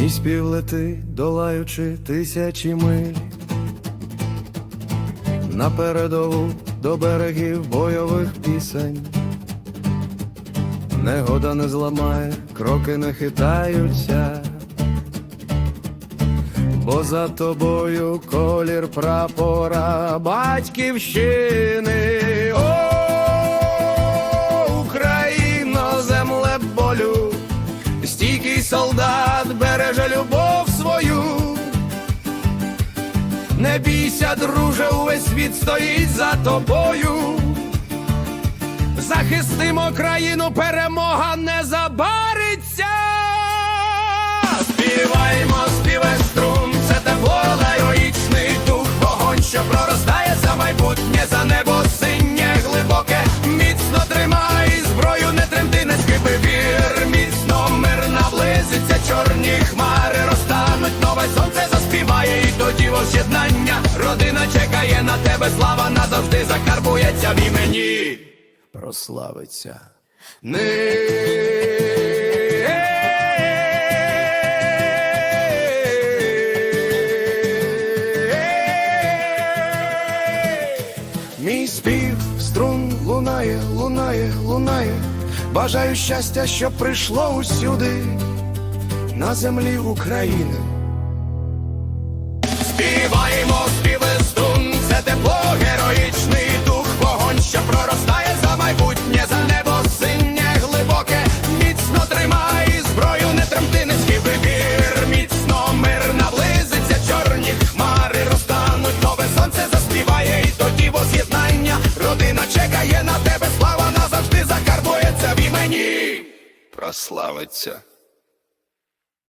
Мій спів лети, долаючи тисячі миль. На передову до берегів бойових пісень. Негода не зламає, кроки не хитаються, бо за тобою колір прапора батьківщини. О, Україно, земле болю, стійкий солдат Не бійся, друже, увесь світ стоїть за тобою. Захистимо країну, перемога не забариться. Співаємо, співай струн, це тепло, героїчний дух, вогонь, що проростає за майбутнє, за небо синє, глибоке, міцно тримай зброю, не тремти, не скипи вір, міцно мир наблизиться, чорні хмари розтануть, нове сонце тоді воз'єднання. Родина чекає на тебе, слава назавжди закарбується в імені прославиться. Мій спів струн лунає, лунає, лунає. Бажаю щастя, що прийшло усюди на землі України. Родина чекає на тебе, слава назавжди закарбується в імені. Прославиться.